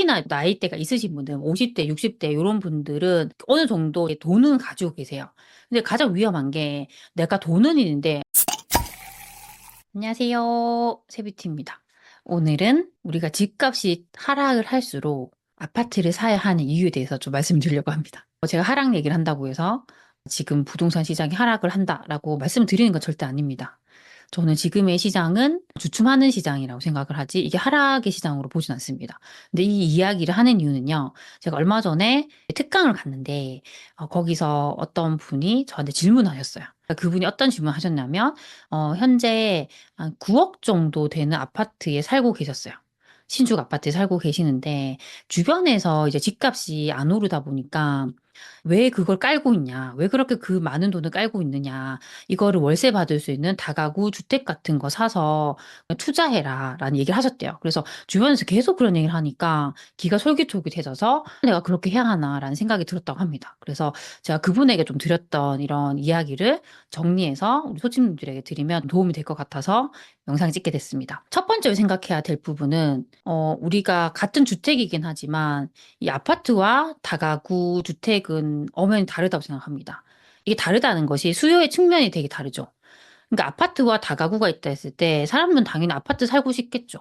특히나 나이대가 있으신 분들 50대, 60대 요런 분들은 어느 정도 돈은 가지고 계세요. 근데 가장 위험한 게 내가 돈은 있는데 안녕하세요. 세비티입니다. 오늘은 우리가 집값이 하락을 할수록 아파트를 사야 하는 이유에 대해서 좀 말씀드리려고 합니다. 제가 하락 얘기를 한다고 해서 지금 부동산 시장이 하락을 한다라고 말씀드리는 건 절대 아닙니다. 저는 지금의 시장은 주춤하는 시장이라고 생각을 하지 이게 하락의 시장으로 보진 않습니다. 근데 이 이야기를 하는 이유는요. 제가 얼마 전에 특강을 갔는데 어, 거기서 어떤 분이 저한테 질문하셨어요. 그분이 어떤 질문을 하셨냐면 어, 현재 한 9억 정도 되는 아파트에 살고 계셨어요. 신축 아파트에 살고 계시는데 주변에서 이제 집값이 안 오르다 보니까 왜 그걸 깔고 있냐? 왜 그렇게 그 많은 돈을 깔고 있느냐? 이거를 월세 받을 수 있는 다가구 주택 같은 거 사서 투자해라 라는 얘기를 하셨대요. 그래서 주변에서 계속 그런 얘기를 하니까 기가 솔깃솔깃해져서 내가 그렇게 해야 하나라는 생각이 들었다고 합니다. 그래서 제가 그분에게 좀 드렸던 이런 이야기를 정리해서 우리 소집님들에게 드리면 도움이 될 것 같아서 영상 찍게 됐습니다. 첫 번째로 생각해야 될 부분은 어, 우리가 같은 주택이긴 하지만 이 아파트와 다가구 주택 은 엄연히 다르다고 생각합니다. 이게 다르다는 것이 수요의 측면이 되게 다르죠. 그러니까 아파트와 다가구가 있다 했을 때 사람들은 당연히 아파트 살고 싶겠죠.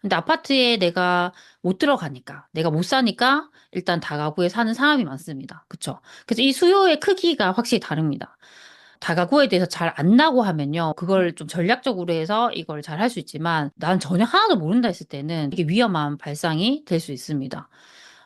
근데 아파트에 내가 못 들어가니까, 내가 못 사니까 일단 다가구에 사는 사람이 많습니다. 그쵸? 그래서 이 수요의 크기가 확실히 다릅니다. 다가구에 대해서 잘 안다고 하면요. 그걸 좀 전략적으로 해서 이걸 잘 할 수 있지만 난 전혀 하나도 모른다 했을 때는 이게 위험한 발상이 될 수 있습니다.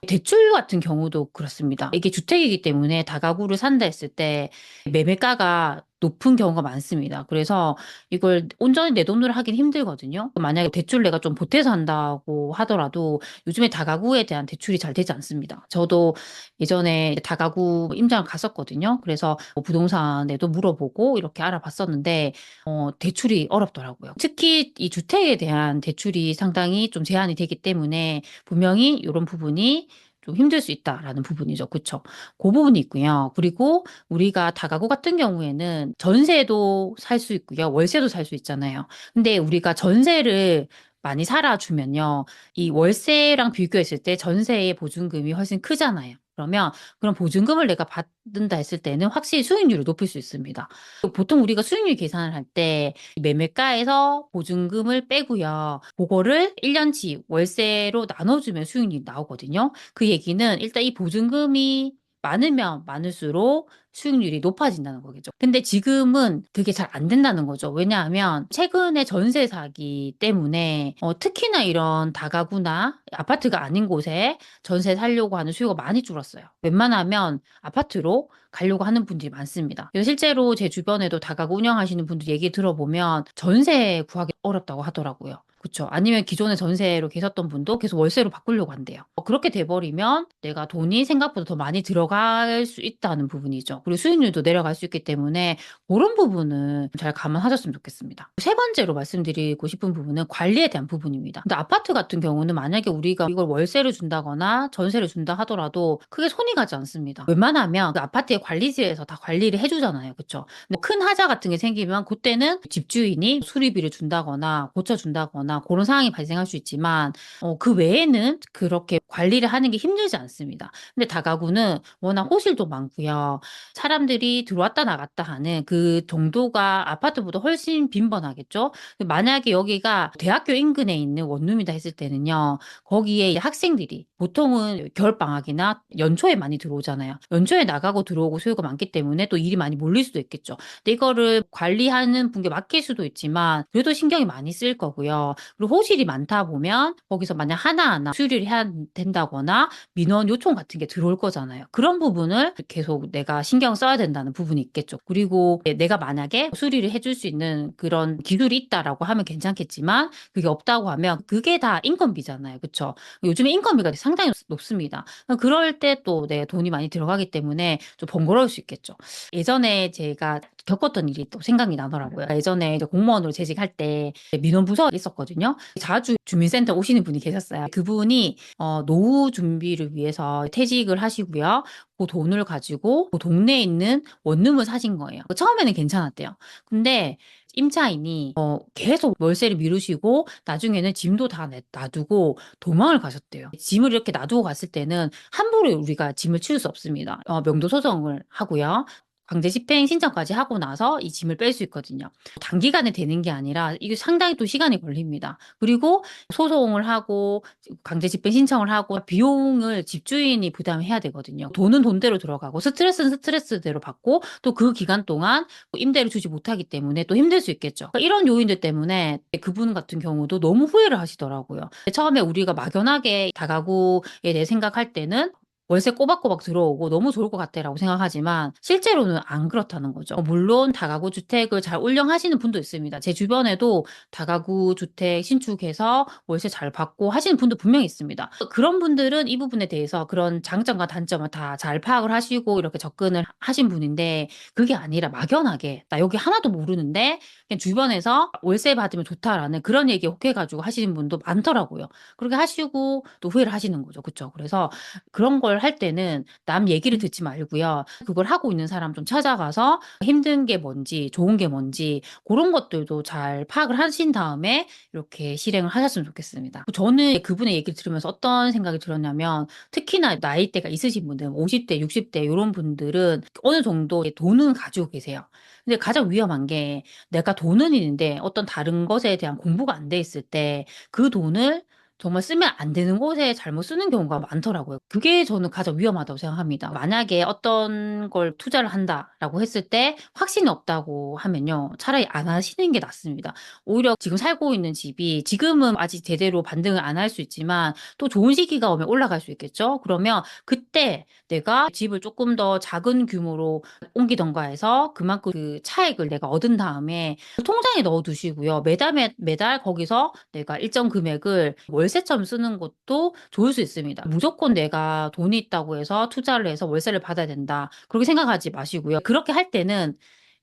대출 같은 경우도 그렇습니다. 이게 주택이기 때문에 다가구를 산다 했을 때 매매가가 높은 경우가 많습니다. 그래서 이걸 온전히 내 돈으로 하긴 힘들거든요. 만약에 대출 내가 좀 보태서 한다고 하더라도 요즘에 다가구에 대한 대출이 잘 되지 않습니다. 저도 예전에 다가구 임장을 갔었거든요. 그래서 뭐 부동산에도 물어보고 이렇게 알아봤었는데 어, 대출이 어렵더라고요. 특히 이 주택에 대한 대출이 상당히 좀 제한이 되기 때문에 분명히 이런 부분이 좀 힘들 수 있다라는 부분이죠. 그쵸? 그 부분이 있고요. 그리고 우리가 다가구 같은 경우에는 전세도 살 수 있고요. 월세도 살 수 있잖아요. 근데 우리가 전세를 많이 살아주면요. 이 월세랑 비교했을 때 전세의 보증금이 훨씬 크잖아요. 그러면 그런 보증금을 내가 받는다 했을 때는 확실히 수익률을 높일 수 있습니다. 보통 우리가 수익률 계산을 할 때 매매가에서 보증금을 빼고요. 그거를 1년치 월세로 나눠주면 수익률이 나오거든요. 그 얘기는 일단 이 보증금이 많으면 많을수록 수익률이 높아진다는 거겠죠. 근데 지금은 그게 잘 안 된다는 거죠. 왜냐하면 최근에 전세 사기 때문에 어, 특히나 이런 다가구나 아파트가 아닌 곳에 전세 살려고 하는 수요가 많이 줄었어요. 웬만하면 아파트로 가려고 하는 분들이 많습니다. 실제로 제 주변에도 다가구 운영하시는 분들 얘기 들어보면 전세 구하기 어렵다고 하더라고요. 그쵸. 아니면 기존에 전세로 계셨던 분도 계속 월세로 바꾸려고 한대요. 어, 그렇게 돼 버리면 내가 돈이 생각보다 더 많이 들어갈 수 있다는 부분이죠. 그리고 수익률도 내려갈 수 있기 때문에 그런 부분은 잘 감안하셨으면 좋겠습니다. 세 번째로 말씀드리고 싶은 부분은 관리에 대한 부분입니다. 근데 아파트 같은 경우는 만약에 우리가 이걸 월세를 준다거나 전세를 준다 하더라도 크게 손이 가지 않습니다. 웬만하면 그 아파트의 관리지에서 다 관리를 해 주잖아요. 그쵸. 근데 큰 하자 같은 게 생기면 그때는 집주인이 수리비를 준다거나 고쳐 준다거나 그런 상황이 발생할 수 있지만 어, 그 외에는 그렇게 관리를 하는 게 힘들지 않습니다. 근데 다가구는 워낙 호실도 많고요. 사람들이 들어왔다 나갔다 하는 그 정도가 아파트보다 훨씬 빈번하겠죠. 만약에 여기가 대학교 인근에 있는 원룸이다 했을 때는요. 거기에 학생들이 보통은 겨울방학이나 연초에 많이 들어오잖아요. 연초에 나가고 들어오고 수요가 많기 때문에 또 일이 많이 몰릴 수도 있겠죠. 근데 이거를 관리하는 분께 맡길 수도 있지만 그래도 신경이 많이 쓸 거고요. 그리고 호실이 많다 보면 거기서 만약 하나하나 수리를 해야 된다거나 민원 요청 같은 게 들어올 거잖아요. 그런 부분을 계속 내가 신경 써야 된다는 부분이 있겠죠. 그리고 내가 만약에 수리를 해줄 수 있는 그런 기술이 있다라고 하면 괜찮겠지만 그게 없다고 하면 그게 다 인건비잖아요. 그렇죠? 요즘에 인건비가 상당히 높습니다. 그럴 때 또 내 돈이 많이 들어가기 때문에 좀 번거로울 수 있겠죠. 예전에 제가 겪었던 일이 또 생각이 나더라고요. 예전에 이제 공무원으로 재직할 때 민원부서에 있었거든요. 자주 주민센터 오시는 분이 계셨어요. 그분이 어, 노후 준비를 위해서 퇴직을 하시고요. 그 돈을 가지고 그 동네에 있는 원룸을 사신 거예요. 처음에는 괜찮았대요. 근데 임차인이 어, 계속 월세를 미루시고 나중에는 짐도 다 내- 놔두고 도망을 가셨대요. 짐을 이렇게 놔두고 갔을 때는 함부로 우리가 짐을 치울 수 없습니다. 어, 명도 소송을 하고요. 강제 집행 신청까지 하고 나서 이 짐을 뺄 수 있거든요. 단기간에 되는 게 아니라 이게 상당히 또 시간이 걸립니다. 그리고 소송을 하고 강제 집행 신청을 하고 비용을 집주인이 부담해야 되거든요. 돈은 돈대로 들어가고 스트레스는 스트레스대로 받고 또 그 기간 동안 뭐 임대를 주지 못하기 때문에 또 힘들 수 있겠죠. 그러니까 이런 요인들 때문에 그분 같은 경우도 너무 후회를 하시더라고요. 처음에 우리가 막연하게 다가구에 대해 생각할 때는 월세 꼬박꼬박 들어오고 너무 좋을 것 같다라고 생각하지만 실제로는 안 그렇다는 거죠. 물론 다가구 주택을 잘 운영하시는 분도 있습니다. 제 주변에도 다가구 주택 신축해서 월세 잘 받고 하시는 분도 분명히 있습니다. 그런 분들은 이 부분에 대해서 그런 장점과 단점을 다 잘 파악을 하시고 이렇게 접근을 하신 분인데 그게 아니라 막연하게 나 여기 하나도 모르는데 그냥 주변에서 월세 받으면 좋다라는 그런 얘기 혹해가지고 하시는 분도 많더라고요. 그렇게 하시고 또 후회를 하시는 거죠. 그렇죠. 그래서 그런 걸할 때는 남 얘기를 듣지 말고요. 그걸 하고 있는 사람 좀 찾아가서 힘든 게 뭔지, 좋은 게 뭔지 그런 것들도 잘 파악을 하신 다음에 이렇게 실행을 하셨으면 좋겠습니다. 저는 그분의 얘기를 들으면서 어떤 생각이 들었냐면 특히나 나이대가 있으신 분들, 50대, 60대 이런 분들은 어느 정도 돈은 가지고 계세요. 근데 가장 위험한 게 내가 돈은 있는데 어떤 다른 것에 대한 공부가 안 돼 있을 때 그 돈을 정말 쓰면 안 되는 곳에 잘못 쓰는 경우가 많더라고요. 그게 저는 가장 위험하다고 생각합니다. 만약에 어떤 걸 투자를 한다라고 했을 때 확신이 없다고 하면요. 차라리 안 하시는 게 낫습니다. 오히려 지금 살고 있는 집이 지금은 아직 제대로 반등을 안 할 수 있지만 또 좋은 시기가 오면 올라갈 수 있겠죠. 그러면 그때 내가 집을 조금 더 작은 규모로 옮기던가 해서 그만큼 그 차액을 내가 얻은 다음에 통장에 넣어 두시고요. 매달 매, 매달 거기서 내가 일정 금액을 월세처럼 쓰는 것도 좋을 수 있습니다. 무조건 내가 돈이 있다고 해서 투자를 해서 월세를 받아야 된다. 그렇게 생각하지 마시고요. 그렇게 할 때는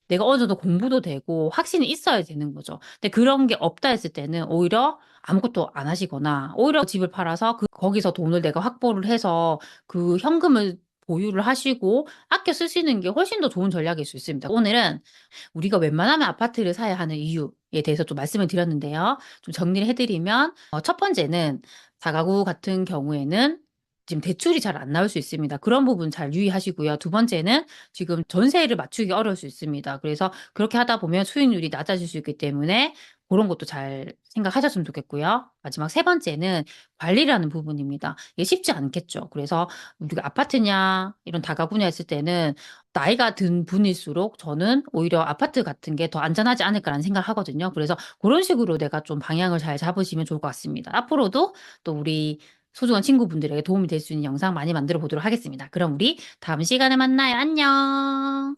내가 어느 정도 공부도 되고 확신이 있어야 되는 거죠. 근데 그런 게 없다 했을 때는 오히려 아무것도 안 하시거나 오히려 집을 팔아서 그 거기서 돈을 내가 확보를 해서 그 현금을 보유를 하시고 아껴 쓰시는 게 훨씬 더 좋은 전략일 수 있습니다. 오늘은 우리가 웬만하면 아파트를 사야 하는 이유 에 대해서 좀 말씀을 드렸는데요. 좀 정리를 해드리면 어, 첫 번째는 다가구 같은 경우에는 지금 대출이 잘 안 나올 수 있습니다. 그런 부분 잘 유의하시고요. 두 번째는 지금 전세를 맞추기 어려울 수 있습니다. 그래서 그렇게 하다 보면 수익률이 낮아질 수 있기 때문에 그런 것도 잘 생각하셨으면 좋겠고요. 마지막 세 번째는 관리라는 부분입니다. 이게 쉽지 않겠죠. 그래서 우리가 아파트냐 이런 다가구냐 했을 때는 나이가 든 분일수록 저는 오히려 아파트 같은 게 더 안전하지 않을까라는 생각을 하거든요. 그래서 그런 식으로 내가 좀 방향을 잘 잡으시면 좋을 것 같습니다. 앞으로도 또 우리 소중한 친구분들에게 도움이 될 수 있는 영상 많이 만들어 보도록 하겠습니다. 그럼 우리 다음 시간에 만나요. 안녕.